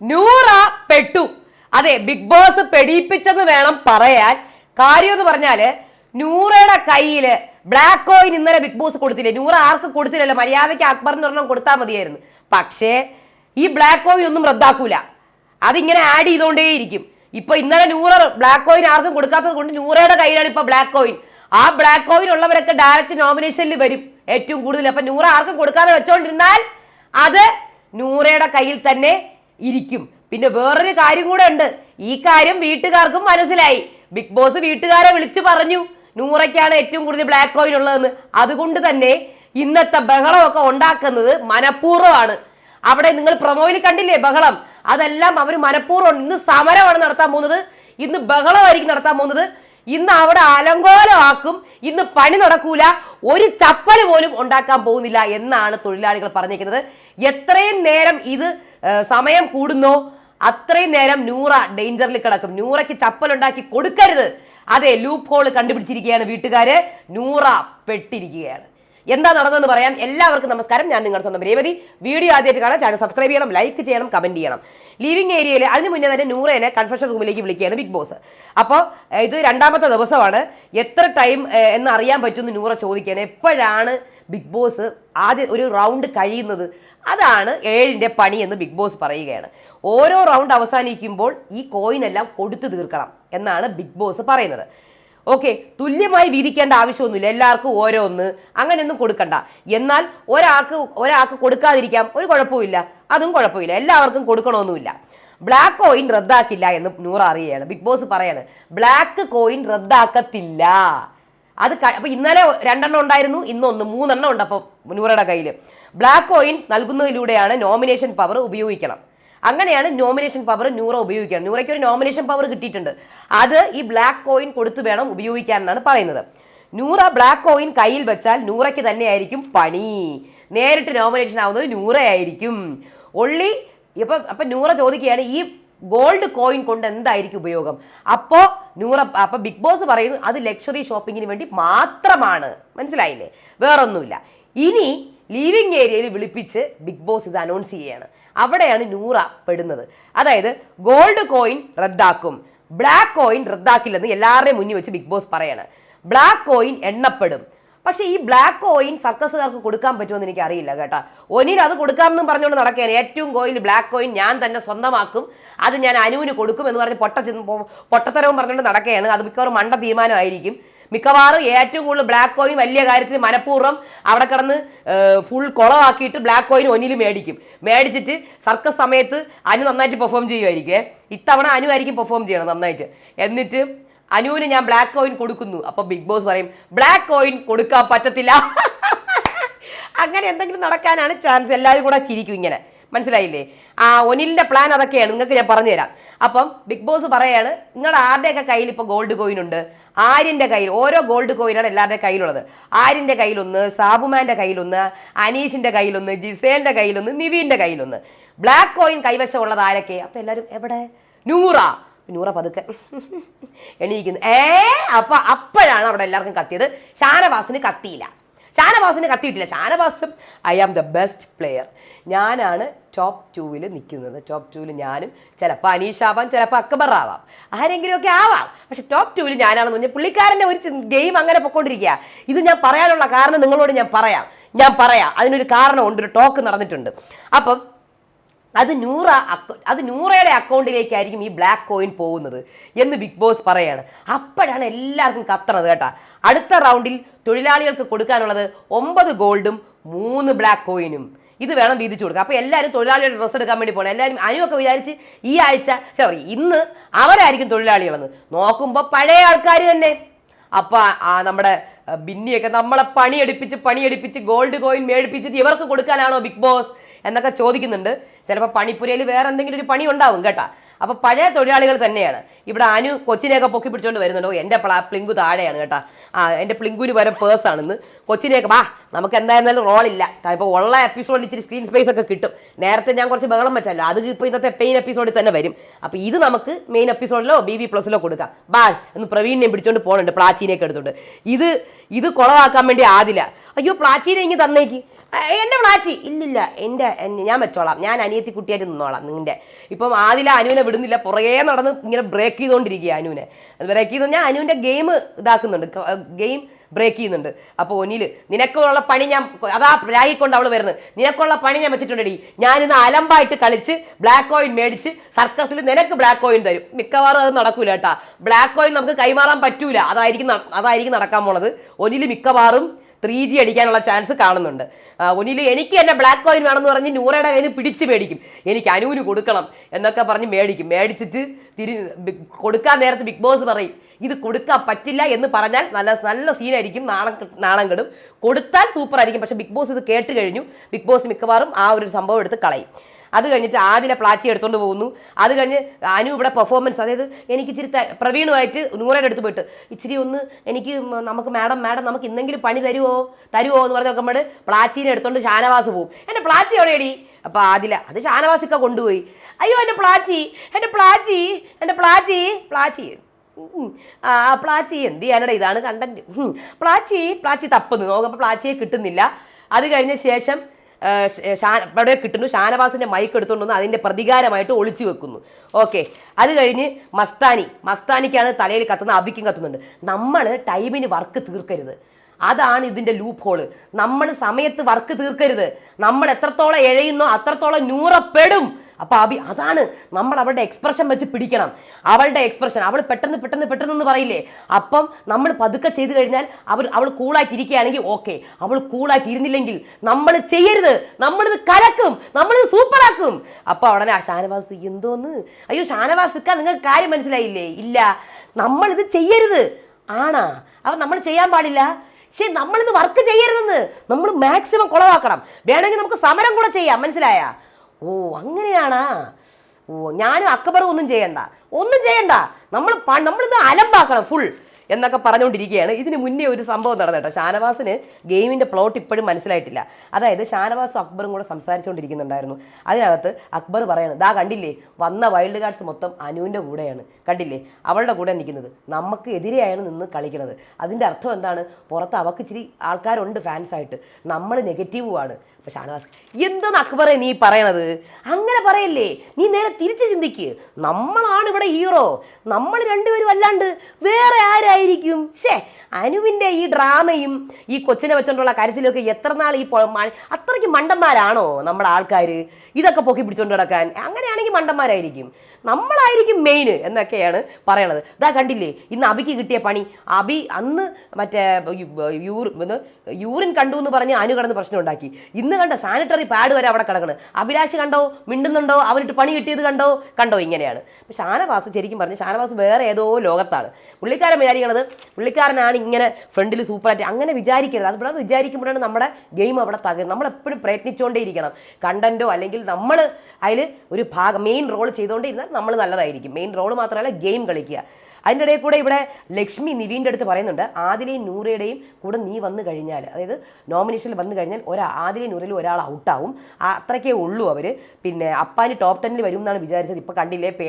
നൂറ പെട്ടു. അതെ big boss പെടിയിപ്പിച്ചെന്ന് വേണം പറയാൻ. കാര്യം എന്ന് പറഞ്ഞാൽ നൂറയുടെ കയ്യിൽ ബ്ലാക്ക് കോയിൻ ഇന്നലെ ബിഗ് ബോസ് കൊടുത്തില്ലേ? നൂറ ആർക്ക് കൊടുത്തില്ലല്ലോ? മര്യാദയ്ക്ക് അക്ബറിന് ഒരെണ്ണം കൊടുത്താൽ മതിയായിരുന്നു. പക്ഷേ ഈ ബ്ലാക്ക് കോയിൻ ഒന്നും റദ്ദാക്കൂല. അതിങ്ങനെ ആഡ് ചെയ്തുകൊണ്ടേയിരിക്കും ഇപ്പൊ ഇന്നലെ നൂറ് ബ്ലാക്ക് കോയിൻ ആർക്കും കൊടുക്കാത്തത് കൊണ്ട് നൂറയുടെ കയ്യിലാണ് ഇപ്പൊ ബ്ലാക്ക് കോയിൻ ആ ബ്ലാക്ക് കോയിൻ ഉള്ളവരൊക്കെ ഡയറക്റ്റ് നോമിനേഷനിൽ വരും ഏറ്റവും കൂടുതൽ. അപ്പൊ നൂറ ആർക്കും കൊടുക്കാതെ വെച്ചോണ്ടിരുന്നാൽ അത് നൂറയുടെ കയ്യിൽ തന്നെ ഇരിക്കും. പിന്നെ വേറൊരു കാര്യം കൂടെ ഉണ്ട്. ഈ കാര്യം വീട്ടുകാർക്കും മനസ്സിലായി. ബിഗ് ബോസ് വീട്ടുകാരെ വിളിച്ചു പറഞ്ഞു നൂറയ്ക്കാണ് ഏറ്റവും കൂടുതൽ ബ്ലാക്ക് കോയിൻ ഉള്ളതെന്ന്. അതുകൊണ്ട് തന്നെ ഇന്നത്തെ ബഹളമൊക്കെ ഉണ്ടാക്കുന്നത് മനഃപൂർവമാണ്. അവിടെ നിങ്ങൾ പ്രൊമോയിൽ കണ്ടില്ലേ ബഹളം? അതെല്ലാം അവർ മനഃപൂർവം ഇന്ന് സമരമാണ് നടത്താൻ പോകുന്നത്. ഇന്ന് ബഹളമായിരിക്കും നടത്താൻ പോകുന്നത്. ഇന്ന് അവിടെ അലങ്കോലമാക്കും. ഇന്ന് പണി നടക്കൂല. ഒരു ചപ്പൽ പോലും ഉണ്ടാക്കാൻ പോകുന്നില്ല എന്നാണ് തൊഴിലാളികൾ പറഞ്ഞിരിക്കുന്നത്. എത്രയും നേരം ഇത് സമയം കൂടുന്നോ. അത്രയും നേരം നൂറ ഡേഞ്ചറിൽ കിടക്കും. നൂറയ്ക്ക് ചപ്പലുണ്ടാക്കി കൊടുക്കരുത്. അതെ ലൂപ്പ് ഹോൾ കണ്ടുപിടിച്ചിരിക്കുകയാണ് വീട്ടുകാര്. നൂറ പെട്ടിരിക്കുകയാണ്. എന്താ നടന്നതെന്ന് പറയാം. എല്ലാവർക്കും നമസ്കാരം. ഞാൻ നിങ്ങളുടെ സ്വന്തം രേവതി. വീഡിയോ ആദ്യമായിട്ട് കാണാൻ ചാനൽ സബ്സ്ക്രൈബ് ചെയ്യണം ലൈക്ക് ചെയ്യണം കമന്റ് ചെയ്യണം. ലിവിംഗ് ഏരിയയിൽ അതിന് മുന്നേ തന്നെ നൂറേനെ കൺഫെഷൻ റൂമിലേക്ക് വിളിക്കുകയാണ് ബിഗ് ബോസ് അപ്പോൾ ഇത് രണ്ടാമത്തെ ദിവസമാണ്. എത്ര ടൈം എന്ന് അറിയാൻ പറ്റുമെന്ന് നൂറ ചോദിക്കുകയാണ്. എപ്പോഴാണ് ബിഗ് ബോസ് ആദ്യ ഒരു റൗണ്ട് കഴിയുന്നത് അതാണ് ഏഴിന്റെ പണി എന്ന് ബിഗ് ബോസ് പറയുകയാണ്. ഓരോ റൗണ്ട് അവസാനിക്കുമ്പോൾ ഈ കോയിൻ എല്ലാം കൊടുത്തു തീർക്കണം എന്നാണ് ബിഗ് ബോസ് പറയുന്നത്. ഓക്കെ തുല്യമായി വീതിക്കേണ്ട ആവശ്യമൊന്നുമില്ല. എല്ലാവർക്കും ഓരോന്ന്. അങ്ങനെയൊന്നും കൊടുക്കണ്ട. എന്നാൽ ഒരാൾക്ക് ഒരാൾക്ക് കൊടുക്കാതിരിക്കാം. ഒരു കുഴപ്പമില്ല അതും കുഴപ്പമില്ല. എല്ലാവർക്കും കൊടുക്കണമെന്നുമില്ല. ബ്ലാക്ക് കോയിൻ റദ്ദാക്കില്ല എന്ന് നൂറ അറിയുകയാണ്. ബിഗ് ബോസ് പറയാണ് ബ്ലാക്ക് കോയിൻ റദ്ദാക്കത്തില്ല. അത് അപ്പോൾ അപ്പൊ ഇന്നലെ രണ്ടെണ്ണം ഉണ്ടായിരുന്നു ഇന്നൊന്ന് മൂന്നെണ്ണം ഉണ്ട് അപ്പോൾ നൂറയുടെ കയ്യിൽ ബ്ലാക്ക് കോയിൻ നൽകുന്നതിലൂടെയാണ് നോമിനേഷൻ പവർ ഉപയോഗിക്കണം. അങ്ങനെയാണ് നോമിനേഷൻ പവർ നൂറ ഉപയോഗിക്കണം. നൂറയ്ക്ക് ഒരു നോമിനേഷൻ പവർ കിട്ടിയിട്ടുണ്ട്. അത് ഈ ബ്ലാക്ക് കോയിൻ കൊടുത്തു വേണം ഉപയോഗിക്കാൻ എന്നാണ് പറയുന്നത്. നൂറ ബ്ലാക്ക് കോയിൻ കയ്യിൽ വെച്ചാൽ നൂറയ്ക്ക് തന്നെയായിരിക്കും പണി. നേരിട്ട് നോമിനേഷൻ ആവുന്നത് നൂറയായിരിക്കും. ഒള്ളി ഇപ്പൊ അപ്പൊ നൂറ ചോദിക്കുകയാണ് ഈ ഗോൾഡ് കോയിൻ കൊണ്ട് എന്തായിരിക്കും ഉപയോഗം? അപ്പോ നൂറ അപ്പൊ ബിഗ് ബോസ് പറയുന്നു അത് ലക്ഷറി ഷോപ്പിങ്ങിന് വേണ്ടി മാത്രമാണ്. മനസ്സിലായില്ലേ? വേറൊന്നുമില്ല. ഇനി ലീവിംഗ് ഏരിയയിൽ വിളിപ്പിച്ച് ബിഗ് ബോസ് ഇത് അനൗൺസ് ചെയ്യുകയാണ് അവിടെയാണ് നൂറ പെടുന്നത്. അതായത് ഗോൾഡ് കോയിൻ റദ്ദാക്കും. ബ്ലാക്ക് കോയിൻ റദ്ദാക്കില്ലെന്ന് എല്ലാവരുടെയും മുന്നിൽ വെച്ച് ബിഗ് ബോസ് പറയാണ്. ബ്ലാക്ക് കോയിൻ എണ്ണപ്പെടും. പക്ഷേ ഈ ബ്ലാക്ക് കോയിൻ സർക്കസുകാർക്ക് കൊടുക്കാൻ പറ്റുമെന്ന് എനിക്ക് അറിയില്ല കേട്ടോ. ഒനിൽ അത് കൊടുക്കാമെന്നും പറഞ്ഞുകൊണ്ട് നടക്കുകയാണ്. ഏറ്റവും കോയിൽ ബ്ലാക്ക് കോയിൻ ഞാൻ തന്നെ സ്വന്തമാക്കും. അത് ഞാൻ അനുവിന് കൊടുക്കും എന്ന് പറഞ്ഞ് പൊട്ട പൊട്ടത്തരവും പറഞ്ഞുകൊണ്ട് നടക്കുകയാണ്. അത് മിക്കവാറും മണ്ട തീരുമാനമായിരിക്കും. മിക്കവാറും ഏറ്റവും കൂടുതൽ ബ്ലാക്ക് കോയിൻ വലിയ കാര്യത്തിൽ മനഃപൂർവം അവിടെ കിടന്ന് ഫുൾ കുളമാക്കിയിട്ട് ബ്ലാക്ക് കോയിൻ ഒന്നിൽ മേടിക്കും. മേടിച്ചിട്ട് സർക്കസ് സമയത്ത് അനു നന്നായിട്ട് പെർഫോം ചെയ്യുമായിരിക്കും. ഇത്തവണ അനു ആയിരിക്കും പെർഫോം ചെയ്യണം നന്നായിട്ട്. എന്നിട്ട് അനുവിന് ഞാൻ ബ്ലാക്ക് കോയിൻ കൊടുക്കുന്നു. അപ്പൊ ബിഗ് ബോസ് പറയും ബ്ലാക്ക് കോയിൻ കൊടുക്കാൻ പറ്റത്തില്ല. അങ്ങനെ എന്തെങ്കിലും നടക്കാനാണ് ചാൻസ് എല്ലാവരും കൂടെ ചിരിക്കും ഇങ്ങനെ. മനസ്സിലായില്ലേ? ആ ഒനിലിന്റെ പ്ലാൻ അതൊക്കെയാണ്. നിങ്ങൾക്ക് ഞാൻ പറഞ്ഞു തരാം അപ്പം ബിഗ് ബോസ് പറയാണ് നിങ്ങളുടെ ആരുടെയൊക്കെ കയ്യിൽ ഇപ്പോൾ ഗോൾഡ് കോയിൻ ഉണ്ട്? ആര്യന്റെ കയ്യിൽ ഓരോ ഗോൾഡ് കോയിനാണ് എല്ലാവരുടെ കയ്യിലുള്ളത്. ആര്യന്റെ കയ്യിലൊന്ന് സാബുമാന്റെ കയ്യിലൊന്ന് അനീഷിന്റെ കയ്യിലൊന്ന് ജിസേലിന്റെ കയ്യിലൊന്ന് നിവീന്റെ കയ്യിലൊന്ന്. ബ്ലാക്ക് കോയിൻ കൈവശമുള്ളത് ആരൊക്കെ? അപ്പൊ എല്ലാവരും എവിടെ? നൂറ. നൂറ പതുക്കെ. എണീക്കുന്നു. ഏ അപ്പൊ അപ്പോഴാണ് അവിടെ എല്ലാവർക്കും കത്തിയത്. ഷാനവാസിന് കത്തിയില്ല. ഷാനവാസിന് കത്തിയിട്ടില്ല. ഷാനവാസും I am the best player. ഞാനാണ് ടോപ്പ് ടൂവിൽ നിൽക്കുന്നത്. ടോപ്പ് ടൂവിൽ ഞാനും ചിലപ്പോൾ അനീഷ് ആവാം ചിലപ്പോൾ അക്ബർ ആവാം ആരെങ്കിലുമൊക്കെ ആവാം. പക്ഷെ ടോപ്പ് ടൂവിൽ ഞാനാണെന്ന് പറഞ്ഞാൽ പുള്ളിക്കാരന്റെ ഒരു ഗെയിം അങ്ങനെ പൊക്കോണ്ടിരിക്കുക ഇത് ഞാൻ പറയാനുള്ള കാരണം നിങ്ങളോട് ഞാൻ പറയാം. ഞാൻ പറയാം. അതിനൊരു കാരണമുണ്ട്. ഒരു ടോക്ക് നടന്നിട്ടുണ്ട്. അപ്പം അത് നൂറ അത് നൂറയുടെ അക്കൗണ്ടിലേക്കായിരിക്കും ഈ ബ്ലാക്ക് കോയിൻ പോകുന്നത് എന്ന് ബിഗ് ബോസ് പറയാണ്. അപ്പോഴാണ് എല്ലാവർക്കും കത്തണത് കേട്ടാ. അടുത്ത റൗണ്ടിൽ തൊഴിലാളികൾക്ക് കൊടുക്കാനുള്ളത് ഒമ്പത് ഗോൾഡും മൂന്ന് ബ്ലാക്ക് കോയിനും. ഇത് വേണം വീതിച്ചു കൊടുക്കുക അപ്പോൾ എല്ലാവരും തൊഴിലാളികളുടെ ഡ്രസ്സ് എടുക്കാൻ വേണ്ടി പോകണം എല്ലാവരും അനുവൊക്കെ വിചാരിച്ച് ഈ ആഴ്ച സോറി ഇന്ന് അവരായിരിക്കും തൊഴിലാളികളെന്ന്. നോക്കുമ്പോൾ പഴയ ആൾക്കാർ തന്നെ. അപ്പോൾ നമ്മുടെ ബിന്നിയൊക്കെ നമ്മളെ പണിയെടുപ്പിച്ച് പണിയെടുപ്പിച്ച് ഗോൾഡ് കോയിൻ മേടിപ്പിച്ചിട്ട് ഇവർക്ക് കൊടുക്കാനാണോ ബിഗ് ബോസ് എന്നൊക്കെ ചോദിക്കുന്നുണ്ട്. ചിലപ്പോൾ പണിപ്പുരയിൽ വേറെ എന്തെങ്കിലും ഒരു പണി ഉണ്ടാവും കേട്ടാ. അപ്പൊ പഴയ തൊഴിലാളികൾ തന്നെയാണ്. ഇവിടെ അനു കൊച്ചിനെയൊക്കെ പൊക്കി പിടിച്ചോണ്ട് വരുന്നുണ്ടോ? പ്ലാ പ്ലിങ്കു താഴെയാണ് കേട്ടാ. ആ എന്റെ പ്ലിങ്കുവിന് പകരം പേഴ്സാണെന്ന്. കൊച്ചിനെയൊക്കെ വാ നമുക്ക് എന്തായിരുന്നാലും റോളില്ല ഇപ്പോൾ ഉള്ള എപ്പിസോഡിൽ ഇച്ചിരി സ്ക്രീൻ സ്പേസ് ഒക്കെ കിട്ടും. നേരത്തെ ഞാൻ കുറച്ച് ബഹളം വെച്ചല്ലോ അത് ഇപ്പോൾ ഇന്നത്തെ മെയിൻ എപ്പിസോഡിൽ തന്നെ വരും. അപ്പോൾ ഇത് നമുക്ക് മെയിൻ എപ്പിസോഡിലോ ബി ബി പ്ലസിലോ കൊടുക്കാം. ബാ എന്ന് പ്രവീണിനെ പിടിച്ചോണ്ട് പോകുന്നുണ്ട് പ്ലാച്ചീനെയൊക്കെ എടുത്തോണ്ട്. ഇത് ഇത് കുളവാക്കാൻ വേണ്ടി ആദില. അയ്യോ പ്ലാച്ചീനെ ഇങ്ങ് തന്നേക്ക്. എന്റെ പ്ലാച്ചി ഇല്ലില്ല എന്റെ ഞാൻ വെച്ചോളാം ഞാൻ അനിയത്തി കുട്ടിയായിട്ട് നിന്നോളാം നിന്റെ. ഇപ്പം ആദില അനുവിനെ വിടുന്നില്ല പുറകെ നടന്ന് ഇങ്ങനെ ബ്രേക്ക് ചെയ്തുകൊണ്ടിരിക്കുക അനുവിനെ. ബ്രേക്ക് ചെയ്ത് ഞാൻ അനുവിന്റെ ഗെയിം ഇതാക്കുന്നുണ്ട്. ഗെയിം ബ്രേക്ക് ചെയ്യുന്നുണ്ട്. അപ്പോൾ ഒനിൽ നിനക്കുള്ള പണി ഞാൻ അതാ രാഗിക്കൊണ്ട് അവൾ വരുന്നത്. നിനക്കുള്ള പണി ഞാൻ വെച്ചിട്ടുണ്ടെടി. ഞാനിന്ന് അലമ്പായിട്ട് കളിച്ച് ബ്ലാക്ക് കോയിൻ മേടിച്ച് സർക്കസിൽ നിനക്ക് ബ്ലാക്ക് കോയിൻ തരും. മിക്കവാറും അത് നടക്കൂല കേട്ടാ. ബ്ലാക്ക് കോയിൻ നമുക്ക് കൈമാറാൻ പറ്റൂല. അതായിരിക്കും അതായിരിക്കും നടക്കാൻ പോണത്. ഒനിൽ മിക്കവാറും ത്രീ ജി അടിക്കാനുള്ള ചാൻസ് കാണുന്നുണ്ട്. ഒന്നിൽ എനിക്ക് എന്നെ ബ്ലാക്ക് കോയിൻ വേണമെന്ന് പറഞ്ഞ് നൂറയുടെ കയ്യിൽ പിടിച്ച് മേടിക്കും. എനിക്ക് അനുവിന് കൊടുക്കണം എന്നൊക്കെ പറഞ്ഞ് മേടിക്കും. മേടിച്ചിട്ട് തിരി കൊടുക്കാൻ നേരത്ത് ബിഗ് ബോസ് പറയും ഇത് കൊടുക്കാൻ പറ്റില്ല എന്ന് പറഞ്ഞാൽ നല്ല നല്ല സീനായിരിക്കും നാണം നാണം കെടും. കൊടുത്താൽ സൂപ്പർ ആയിരിക്കും. പക്ഷെ ബിഗ് ബോസ് ഇത് കേട്ട് കഴിഞ്ഞു. ബിഗ് ബോസ് മിക്കവാറും ആ ഒരു സംഭവം എടുത്ത് കളയും. അത് കഴിഞ്ഞിട്ട് ആദിനെ പ്ലാച്ചി എടുത്തുകൊണ്ട് പോകുന്നു. അത് കഴിഞ്ഞ് അനു ഇവിടെ പെർഫോമൻസ് അതായത് എനിക്ക് ഇച്ചിരി പ്രവീണുമായിട്ട് നൂറയുടെ അടുത്ത് പോയിട്ട് ഇച്ചിരി ഒന്ന് എനിക്ക് നമുക്ക് മാഡം മാഡം നമുക്ക് ഇന്നെങ്കിലും പണി തരുമോ തരുമോ എന്ന് പറഞ്ഞ് നോക്കുമ്പോൾ പ്ലാച്ചീനെ എടുത്തുകൊണ്ട് ഷാനവാസ് പോകും എന്റെ പ്ലാച്ചി എവിടെയടി? അപ്പോൾ ആദില അത് ഷാനവാസിക്ക കൊണ്ടുപോയി. അയ്യോ എന്റെ പ്ലാച്ചി എന്റെ പ്ലാച്ചി എന്റെ പ്ലാച്ചി പ്ലാച്ചി. ആ പ്ലാച്ചി എന്ത് ചെയ്യാനട? ഇതാണ് കണ്ടന്റ്. പ്ലാച്ചി പ്ലാച്ചി തപ്പുന്നു. നോക്കുമ്പോൾ പ്ലാച്ചിയെ കിട്ടുന്നില്ല. അത് കഴിഞ്ഞ ശേഷം ഇവിടെ കിട്ടുന്നു. ഷാനവാസിന്റെ മൈക്ക് എടുത്തുകൊണ്ട് വന്ന് അതിന്റെ പ്രതികാരമായിട്ട് ഒളിച്ചു വെക്കുന്നു. ഓക്കെ അത് കഴിഞ്ഞ് മസ്താനി മസ്താനിക്കാണ് തലയിൽ കത്തുന്ന അബിക്കും കത്തുന്നുണ്ട്. നമ്മൾ ടൈമിന് വർക്ക് തീർക്കരുത്. അതാണ് ഇതിന്റെ ലൂപ്പ് ഹോൾ നമ്മൾ സമയത്ത് വർക്ക് തീർക്കരുത്. നമ്മൾ എത്രത്തോളം എഴയുന്നോ അത്രത്തോളം നൂറപ്പെടും. അപ്പൊ അബി അതാണ് നമ്മൾ അവളുടെ എക്സ്പ്രഷൻ വെച്ച് പിടിക്കണം. അവളുടെ എക്സ്പ്രഷൻ അവൾ പെട്ടെന്ന് പെട്ടെന്ന് പെട്ടെന്ന് എന്ന് പറയില്ലേ? അപ്പം നമ്മൾ പതുക്കെ ചെയ്തു കഴിഞ്ഞാൽ അവർ അവൾ കൂളായിട്ട് ഇരിക്കുകയാണെങ്കിൽ ഓക്കെ അവൾ കൂളായിട്ട് ഇരുന്നില്ലെങ്കിൽ നമ്മൾ ചെയ്യരുത്. നമ്മളിത് കലക്കും. നമ്മളിത് സൂപ്പറാക്കും അപ്പോൾ ഉടനെ ആ ഷാനവാസ് എന്തോന്ന്? അയ്യോ ഷാനവാസിക്ക നിങ്ങൾക്ക് കാര്യം മനസ്സിലായില്ലേ? ഇല്ല. നമ്മളിത് ചെയ്യരുത്. ആണാ? അവ നമ്മൾ ചെയ്യാൻ പാടില്ല. ശരി നമ്മളിത് വർക്ക് ചെയ്യരുതെന്ന്. നമ്മൾ മാക്സിമം കുളവാക്കണം. വേണമെങ്കിൽ നമുക്ക് സമരം കൂടെ ചെയ്യാം. മനസ്സിലായ? ഓ അങ്ങനെയാണാ? ഓ ഞാനും അക്ബറും ഒന്നും ചെയ്യണ്ട. ഒന്നും ചെയ്യണ്ട. നമ്മൾ നമ്മളിത് അലമ്പാക്കണം ഫുൾ എന്നൊക്കെ പറഞ്ഞുകൊണ്ടിരിക്കുകയാണ്. ഇതിന് മുന്നേ ഒരു സംഭവം നടന്നു കേട്ടോ. ഷാനവാസിന് ഗെയിമിന്റെ പ്ലോട്ട് ഇപ്പോഴും മനസ്സിലായിട്ടില്ല. അതായത് ഷാനവാസും അക്ബറും കൂടെ സംസാരിച്ചുകൊണ്ടിരിക്കുന്നുണ്ടായിരുന്നു. അതിനകത്ത് അക്ബർ പറയാണ് ദാ കണ്ടില്ലേ വന്ന വൈൽഡ് കാർഡ്സ് മൊത്തം അനുവിന്റെ കൂടെയാണ്. കണ്ടില്ലേ? അവളുടെ കൂടെ നിൽക്കുന്നത്. നമുക്ക് എതിരെയാണ് നിന്ന് കളിക്കുന്നത് അതിന്റെ അർത്ഥം എന്താണ്? പുറത്ത് അവക്ക് ഇച്ചിരി ആൾക്കാരുണ്ട് ഫാൻസായിട്ട് നമ്മൾ നെഗറ്റീവുമാണ് അപ്പോൾ ഷാനവാസ് എന്താണ് അക്ബറെ നീ പറയണത്? അങ്ങനെ പറയല്ലേ? നീ നേരെ തിരിച്ച് ചിന്തിക്ക്. നമ്മളാണ് ഇവിടെ ഹീറോ നമ്മൾ രണ്ടുപേരും അല്ലാണ്ട് വേറെ ആരായിരിക്കും ഷേ അനുവിന്റെ ഈ ഡ്രാമയും ഈ കൊച്ചിനെ വെച്ചോണ്ടുള്ള കരച്ചിലൊക്കെ എത്ര നാൾ ഈ അത്രയ്ക്ക് മണ്ടന്മാരാണോ നമ്മുടെ ആൾക്കാർ ഇതൊക്കെ പൊക്കി പിടിച്ചോണ്ട് കിടക്കാൻ അങ്ങനെയാണെങ്കിൽ മണ്ടന്മാരായിരിക്കും. നമ്മളായിരിക്കും മെയിൻ എന്നൊക്കെയാണ് പറയണത്. ഇതാ കണ്ടില്ലേ ഇന്ന് അബിക്ക് കിട്ടിയ പണി. അബി അന്ന് മറ്റേ യൂറിൻ കണ്ടു എന്ന് പറഞ്ഞ് അനു കടന്ന് പ്രശ്നം ഉണ്ടാക്കി. ഇന്ന് കണ്ട സാനിറ്ററി പാഡ് വരെ അവിടെ കിടക്കണ്. അഭിലാഷ് കണ്ടോ? മിണ്ടുന്നുണ്ടോ? അവനിട്ട് പണി കിട്ടിയത് കണ്ടോ? കണ്ടോ? ഇങ്ങനെയാണ്. ഷാനവാസ് ശരിക്കും പറഞ്ഞു ഷാനവാസ് വേറെ ഏതോ ലോകത്താണ്. പുള്ളിക്കാരൻ വിചാരിക്കണത് പുള്ളിക്കാരനാണ് ഇങ്ങനെ ഫ്രണ്ടിൽ സൂപ്പറായിട്ട് അങ്ങനെ വിചാരിക്കരുത്. അത് ഇവിടെ വിചാരിക്കുമ്പോഴാണ് നമ്മുടെ ഗെയിം അവിടെ തകരുന്നത് നമ്മളെപ്പോഴും പ്രയത്നിച്ചുകൊണ്ടേയിരിക്കണം കണ്ടന്റോ അല്ലെങ്കിൽ നമ്മൾ അതിൽ ഒരു ഭാഗം മെയിൻ റോൾ ചെയ്തുകൊണ്ടിരുന്നാൽ നമ്മൾ നല്ലതായിരിക്കും. മെയിൻ റോൾ മാത്രമല്ല ഗെയിം കളിക്കുക. അതിന്റെ ഇടയിൽ കൂടെ ഇവിടെ ലക്ഷ്മി നിവീന്റെ അടുത്ത് പറയുന്നുണ്ട് ആദിലെയും നൂറയുടെയും കൂടെ നീ വന്നു കഴിഞ്ഞാൽ അതായത് നോമിനേഷനിൽ വന്നു കഴിഞ്ഞാൽ ഒരാ ആദിലെയും നൂറയിലും ഒരാൾ ഔട്ടാവും അത്രയ്ക്കേ ഉള്ളൂ അവർ പിന്നെ അപ്പാന് ടോപ്പ് ടെന്നിൽ വരും എന്നാണ് വിചാരിച്ചത്. ഇപ്പോൾ കണ്ടില്ലേ പേ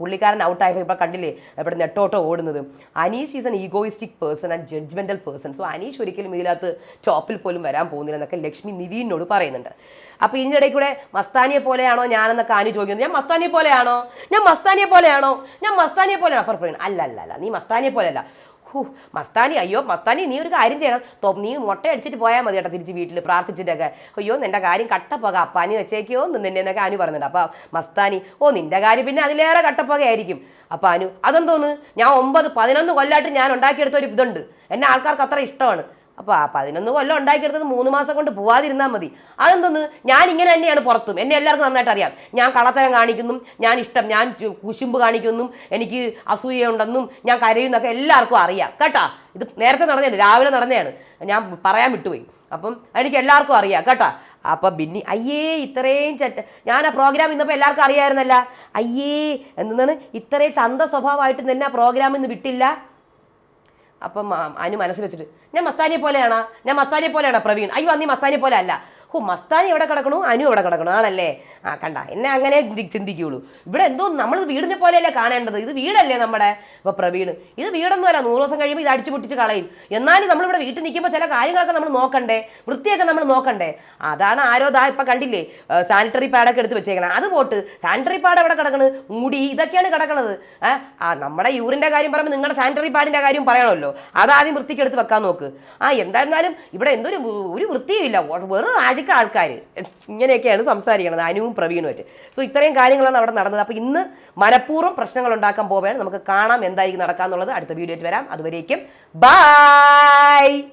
പുള്ളിക്കാരൻ ഔട്ടായപ്പോൾ ഇപ്പോൾ കണ്ടില്ലേ ഇവിടെ നെട്ടോട്ടോ ഓടുന്നത്. Aneesh is an egoistic person and judgmental person so Aneesh ഒരിക്കലും ഇതിനകത്ത് ടോപ്പിൽ പോലും വരാൻ പോകുന്നില്ല എന്നൊക്കെ ലക്ഷ്മി നിവീനോട് പറയുന്നുണ്ട്. അപ്പോൾ ഇതിന്റെ ഇടയിൽ കൂടെ മസ്താനിയെ പോലെയാണോ ഞാനെന്നൊക്കെ ആനി ചോദിക്കുന്നത് ഞാൻ മസ്താനിയെ പോലെയാണോ? ഞാൻ മസ്താനിയെ പോലെയാണോ? ഞാൻ മസ്താനിയെ പോലെയാണോ? അപ്പുറം പറയുന്നത് അല്ല അല്ല അല്ല നീ മസ്താനിയെ പോലെയല്ല. ഹൂ മസ്താനി അയ്യോ മസ്താനി നീ ഒരു കാര്യം ചെയ്യണം. തോ നീ മുട്ട അടിച്ചിട്ട് പോയാൽ മതി കേട്ടോ തിരിച്ച് വീട്ടിൽ പ്രാർത്ഥിച്ചിട്ടൊക്കെ. അയ്യോ നിന്റെ കാര്യം കട്ടപ്പക. അപ്പാനി വെച്ചേക്കോ നിന്നെ എന്നൊക്കെ അനു പറഞ്ഞിട്ട് അപ്പോൾ മസ്താനി ഓ നിന്റെ കാര്യം പിന്നെ അതിലേറെ കട്ടപ്പകയായിരിക്കും അപ്പോൾ അനു അതെന്തോന്ന്? ഞാൻ ഒമ്പത് പതിനൊന്ന് കൊല്ലമായിട്ട് ഞാൻ ഉണ്ടാക്കിയെടുത്ത ഒരു ഇതുണ്ട്. എന്നെ ആൾക്കാർക്ക് അത്ര ഇഷ്ടമാണ്. അപ്പോൾ ആ പതിനൊന്ന് കൊല്ലം ഉണ്ടാക്കിയെടുത്തത് മൂന്ന് മാസം കൊണ്ട് പോവാതിരുന്നാൽ മതി. അതെന്തോന്ന്? ഞാൻ ഇങ്ങനെ തന്നെയാണ് പുറത്തും. എന്നെ എല്ലാവർക്കും നന്നായിട്ട് അറിയാം. ഞാൻ കള്ളത്തരം കാണിക്കുന്നു. ഞാൻ ഇഷ്ടം. ഞാൻ കുശുമ്പ് കാണിക്കുന്നു. എനിക്ക് അസൂയയുണ്ടെന്നും ഞാൻ കരയുന്നൊക്കെ എല്ലാവർക്കും അറിയാം. കേട്ടാ? ഇത് നേരത്തെ നടന്നതാണ്. രാവിലെ നടന്നതാണ്. ഞാൻ പറയാൻ വിട്ടുപോയി. അപ്പം എനിക്ക് എല്ലാവർക്കും അറിയാം. കേട്ടാ? അപ്പൊ ബിന്നി അയ്യേ ഇത്രയും ചറ്റ ഞാൻ ആ പ്രോഗ്രാം ഇന്നപ്പോൾ എല്ലാവർക്കും അറിയാമായിരുന്നല്ല അയ്യേ എന്താണ് ഇത്രയും ചന്ത സ്വഭാവമായിട്ട് തന്നെ ആ പ്രോഗ്രാം ഇന്ന് വിട്ടില്ല. അപ്പം അനു മനസ്സിൽ വെച്ചിട്ട് ഞാൻ മസ്താനിയെ പോലെയാണ് ഞാൻ മസ്താനിയെ പോലെയാണ് പ്രവീൺ? അയ്യോ അന്നീ മസ്താനിയെ പോലെ അല്ല. ഹോ മസ്താനി എവിടെ കിടക്കണു? അനു എവിടെ കിടക്കണു? ആണല്ലേ? ആ കണ്ട. എന്നെ അങ്ങനെ ചിന്തിക്കുകയുള്ളൂ ഇവിടെ എന്തോ നമ്മൾ വീടിനെ പോലെയല്ലേ കാണേണ്ടത്? ഇത് വീടല്ലേ നമ്മുടെ? ഇപ്പൊ പ്രവീൺ. ഇത് വീടൊന്നുമല്ല നൂറ് ദിവസം കഴിയുമ്പോൾ ഇത് അടിച്ചു പൊട്ടിച്ച് കളയും. എന്നാലും നമ്മളിവിടെ വീട്ടിൽ നിൽക്കുമ്പോൾ ചില കാര്യങ്ങളൊക്കെ നമ്മൾ നോക്കണ്ടേ? വൃത്തിയൊക്കെ നമ്മൾ നോക്കണ്ടേ? അതാണ് ആരോ ദാ ഇപ്പൊ കണ്ടില്ലേ? സാനിറ്ററി പാഡൊക്കെ എടുത്ത് വെച്ചേക്കണം. അത് പോട്ട്. സാനിറ്ററി പാഡ് എവിടെ കിടക്കണ്? മുടി. ഇതൊക്കെയാണ് കിടക്കണത്. ആ നമ്മുടെ യൂറിന്റെ കാര്യം പറയുമ്പോൾ നിങ്ങളുടെ സാനിറ്ററി പാഡിന്റെ കാര്യം പറയണമല്ലോ. അതാദ്യം വൃത്തിക്ക് എടുത്ത് വെക്കാൻ നോക്ക്. ആ എന്തായിരുന്നാലും ഇവിടെ എന്തൊരു ഒരു വൃത്തിയും ഇല്ല. വെറും വെറും അഴുക്ക ആൾക്കാർ ഇങ്ങനെയൊക്കെയാണ് സംസാരിക്കുന്നത് അനുവും പ്രവീണുമായിട്ട് സോ ഇത്രയും കാര്യങ്ങളാണ് അവിടെ നടന്നത്. അപ്പോൾ ഇന്ന് മനഃപൂർവം പ്രശ്നങ്ങൾ ഉണ്ടാക്കാൻ പോവുകയാണ്. നമുക്ക് കാണാം എന്തായിരിക്കും നടക്കാന്നുള്ളത്. അടുത്ത വീഡിയോ വരാം. അതുവരേക്കും ബൈ